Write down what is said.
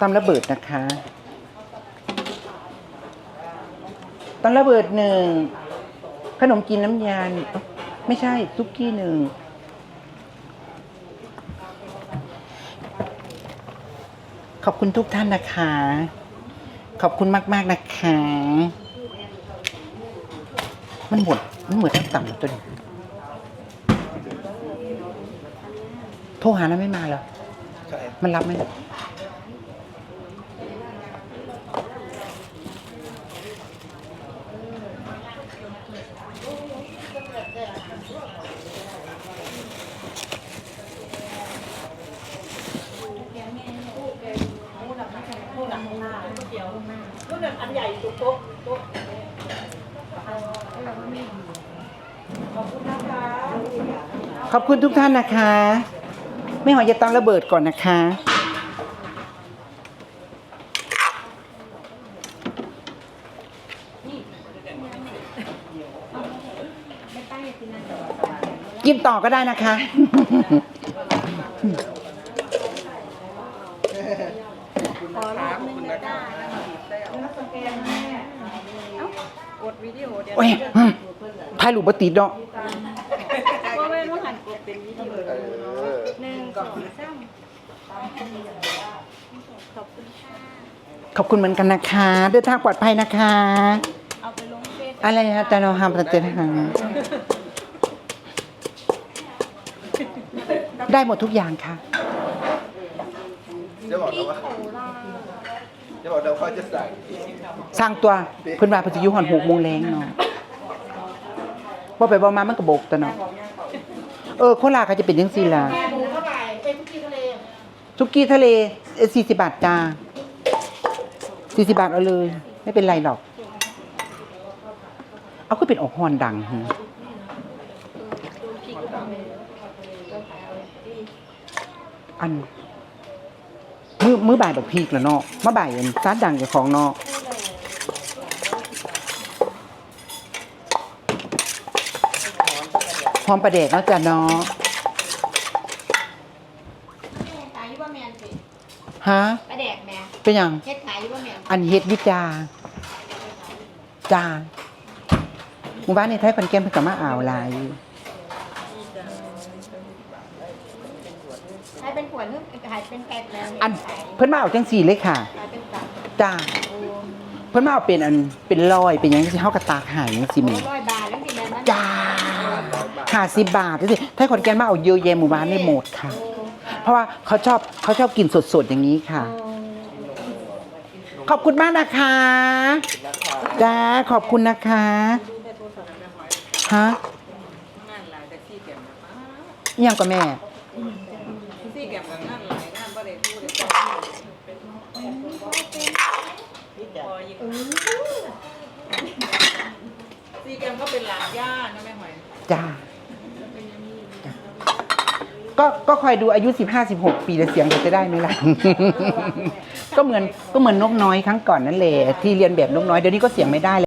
ตำระเบิดนะคะตำระเบิดหนึ่งขนมจีนน้ำยาไม่ใช่ซุกี้หนึ่งขอบคุณทุกท่านนะคะ ขอบคุณมาก ๆ นะคะ มันหมด มันหมดทั้งต่ำแล้วตัวนี้โทรหาแล้วไม่มาเหรอ มันรับไหม นู่นน่ะอันใหญ่ตรงโต๊ะโต๊ะขอบคุณนะคะขอบคุณทุกท่านนะคะ ไม่หอยจะต้องระเบิดก่อนนะคะกินต่อก็ได้นะคะ ขอรอบนึงก็ได้แล้วสแกนแม่เอ้ากดวิดีโอเดี๋ยวโอ้ยอืมถ่ายรูปบติดเนาะเพราะว่าต้องหันกดเป็นวิดีโอหนึ่งสองสามขอบคุณค่ะขอบคุณเหมือนกันนะคะเดินทางปลอดภัยนะคะ เอาไปลงเฟซอะไรนะแต่เราทำประเจนนะคะได้หมดทุกอย่างค่ะ จะบอกนะว่าจะบอกนะว่าจะสั่งสร้างตัวเพิ่นว่าเพิ่นสิอยู่หอนหกโมงแรงเนาะบ่ไปบ่มามันก็บกตัวเนาะเออโคราชเขาจะเป็นจังซี่ล่ะซุกี้ทะเลเอ่อ40บาทจ้า40บาทเอาเลย ไม่เป็นไรหรอก เอาก็เป็นออกฮอนดังหึอัน มือมือบ่ายแบบพีกแล้วเนาะมาบ่ายอันซาดดังเจ้าของเนาะพร้อมประเดกแล้วจ้ะเนาะขายอยู่ว่าแมนสิฮะปลาแดกแม่เป็นหยังเฮ็ดขายอยู่ว่าแมนอันเฮ็ดวิจาจาหมู่บ้านในไทยคอนแกนเพิ่นก็มาอ่าวหลาย ขายเป็นขวดนึงขายเป็นแพ็คแล้วอันเพิ่นมาเอาจังสี่เลยค่ะขายเป็นตับจ้าเพิ่นมาเอาเป็นอันเป็นรอยเป็นหยังสิเฮากระตากหายจังซี่แหม่ร้อยบาทแล้วสิแม่มันจ้า ห้าสิบบาทดูสิไทยคอนแกนมาเอาเยอะแยะหมู่บ้านในหมดค่ะเพราะว่าเขาชอบเขาชอบกินสดๆอย่างนี้ค่ะ ขอบคุณมากนะคะจ้าขอบคุณนะคะฮะงานหลายแต่ซี่แกมนะป้าอิหยังกับแม่ ซี่แกมกับงานหลายงานบ่ได้ พอยิงซีแกมก็เป็นหลานย่านะแม่หอยจ้าก็ก็คอยดูอายุสิบห้าสิบหกปีแล้วเสียงเขาจะได้ไหมล่ะ ก็เหมือนก็เหมือนนกน้อยครั้งก่อนนั่นแหละที่เรียนแบบนกน้อยเดี๋ยวนี้ก็เสียงไม่ได้